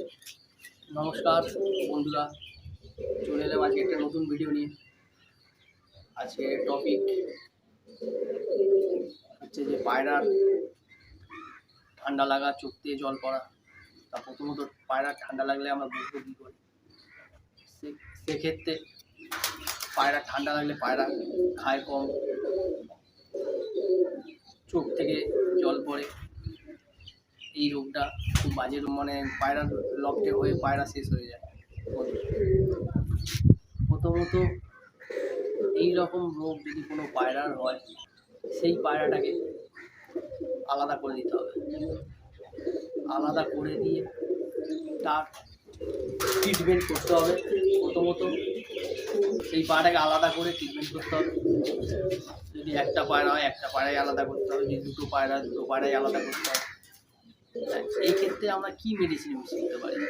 নমস্কার, বন্ধুরা। চলে এলাম আজকে একটা নতুন ভিডিও নিয়ে। আজকে টপিক হচ্ছে যে পায়রার ঠান্ডা লাগা, চোখ দিয়ে জল পড়া। তা প্রথমত পায়রার ঠান্ডা লাগলে আমরা বুঝব কী করি? সেক্ষেত্রে পায়রা ঠান্ডা লাগলে পায়রা খায় কম। চোখ থেকে জল পড়ে। এই রোগটা বাজে মানে পায়রা লকটে হয়ে পায়রা শেষ হয়ে যায়। প্রথমত এই রকম রোগ যদি কোনো পায়রার হয়, সেই পায়রাটাকে আলাদা করে দিতে হবে। আলাদা করে দিয়ে তার ট্রিটমেন্ট করতে হবে। প্রথমত, সেই পায়রাটাকে আলাদা করে ট্রিটমেন্ট করতে হবে। যদি একটা পায়রা হয়, একটা পায়রাই আলাদা করতে হবে। যদি দুটো পায়রা দুটো পায়রাই আলাদা করতে হবে। এই ক্ষেত্রে আমরা কি মেডিসিন ইউজ করতে পারি?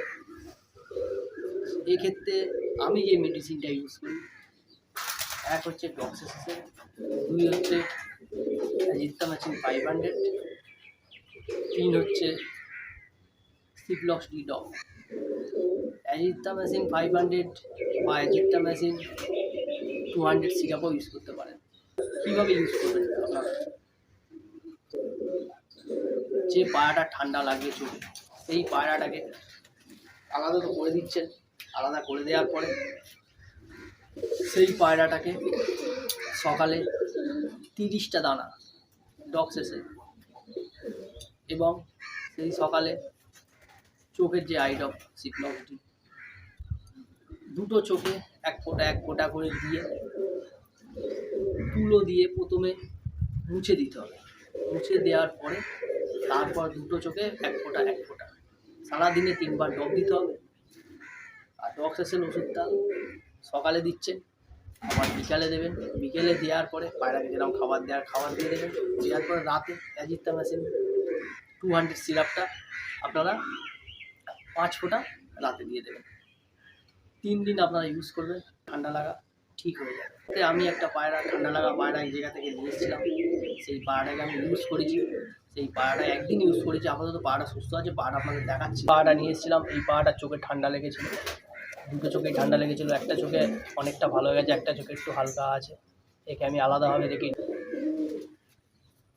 এই ক্ষেত্রে আমি যে মেডিসিনটা ইউজ করি, এক হচ্ছে ডক্সিসিসের দুই হচ্ছে জিত্তামাচিন ফাইভ হান্ড্রেড তিন হচ্ছে সিপ্লক্স ডি ডক অ্যাজিথ্রামাসিন ফাইভ হান্ড্রেড বা অ্যাজিথ্রামাসিন টু হান্ড্রেড সিরাপও ইউজ করতে পারেন। কীভাবে ইউজ করবেন? আপনারা যে পায়রাটা ঠান্ডা লাগবে চোখে সেই পায়রাটাকে আলাদা তো করে দিচ্ছেন, আলাদা করে দেওয়ার পরে সেই পায়রাটাকে সকালে তিরিশটা দানা ডক্সেসে এবং সেই সকালে চোখের যে আইডপ সিপ্লকটি দুটো চোখে এক ফোঁটা এক ফোঁটা করে দিয়ে তুলো দিয়ে প্রথমে মুছে দিতে হবে। মুছে দেওয়ার পরে তারপর দুটো চোখে এক ফোঁটা এক ফোঁটা। সারাদিনে তিনবার ডব দিতে হবে। আর ডক্স এসেল ওষুধটা সকালে দিচ্ছেন আবার বিকালে দেবেন। বিকেলে দেওয়ার পরে পায়রাকে যেরকম খাবার দেওয়ার খাবার দিয়ে দেবেন। দেওয়ার পরে রাতে অ্যাজিথ্রামাসিন টু হান্ড্রেড সিরাপটা আপনারা পাঁচ ফোঁটা রাতে দিয়ে দেবেন। তিন দিন আপনারা ইউজ করবেন, ঠান্ডা লাগা ঠিক হয়ে যাবে। আমি একটা পায়রা, ঠান্ডা লাগা পায়রা এই জায়গা থেকে নিয়ে এসেছিলাম। সেই পায়রাটাকে আমি ইউজ করেছি। সেই পায়রাটা একদিন ইউজ করেছি, আপাতত পায়রা সুস্থ আছে পায়রা আপনাদের দেখাচ্ছি। পায়রাটা নিয়ে এসেছিলাম, এই পায়রাটার চোখে ঠান্ডা লেগেছিল। দুটো চোখে ঠান্ডা লেগেছিল, একটা চোখে অনেকটা ভালো হয়ে গেছে, একটা চোখে একটু হালকা আছে। একে আমি আলাদাভাবে রেখে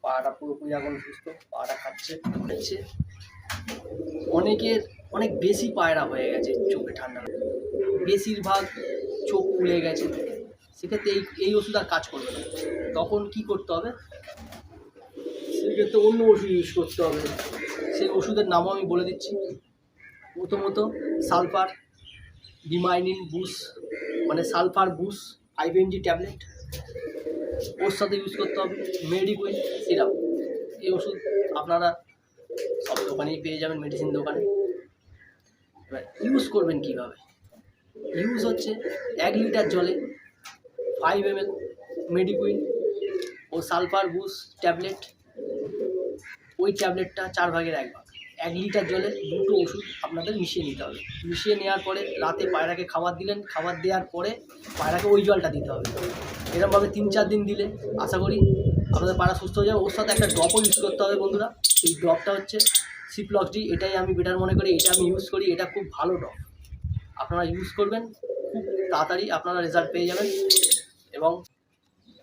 পাটা পুরোপুরি এখন সুস্থ পাটা খাচ্ছে খাচ্ছে। অনেকের, অনেক বেশি পায়রা হয়ে গেছে চোখে ঠান্ডা বেশিরভাগ চোখ ফুলে গেছে। সেক্ষেত্রে এই এই ওষুধ আর কাজ করবে না। তখন কি করতে হবে? সেক্ষেত্রে অন্য ওষুধ ইউজ করতে হবে। সেই ওষুধের নামও আমি বলে দিচ্ছি। প্রথমত সালফার, ডিমাইনিন বুস মানে সালফার বুস, আইভেনজি ট্যাবলেট। ওর সাথে ইউজ করতে হবে মেডিকুইন সিরাপ। এই ওষুধ আপনারা সব দোকানেই পেয়ে যাবেন মেডিসিন দোকানে। এবার ইউজ করবেন কীভাবে? ইউজ হচ্ছে এক লিটার জলে ফাইভ এম এল মেডিকুইন ও সালফার বুস ট্যাবলেট ওই ট্যাবলেটটা চার ভাগের এক ভাগ। এক লিটার জলে দুটো ওষুধ আপনাদের মিশিয়ে নিতে হবে। মিশিয়ে নেওয়ার পরে রাতে পায়রাকে খাবার দিলেন। খাবার দেওয়ার পরে পায়রাকে ওই জলটা দিতে হবে। এরকমভাবে তিন চার দিন দিলে আশা করি আপনাদের পায়রা সুস্থ হয়ে যাবে। ওর সাথে একটা ড্রপও ইউজ করতে হবে বন্ধুরা। এই ড্রপটা হচ্ছে সিপ্লক্স ডি এটাই আমি বেটার মনে করি। এটা আমি ইউজ করি। এটা খুব ভালো ড্রপ। আপনারা ইউজ করবেন। খুব তাড়াতাড়ি আপনারা রেজাল্ট পেয়ে যাবেন। এবং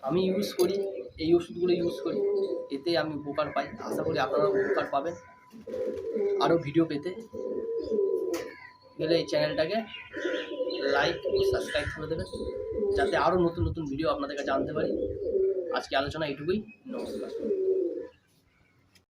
আমি ইউজ করি। এই ওষুধগুলো ইউজ করি। এতে আমি উপকার পাই। আশা করি আপনারাও উপকার পাবেন। আরও ভিডিও পেতে। গেলে এই চ্যানেলটাকে লাইক ও সাবস্ক্রাইব করে দেবেন। যাতে আরও নতুন নতুন ভিডিও আপনাদের কাছে আনতে পারি। আজকে আলোচনা এইটুকুই। নমস্কার।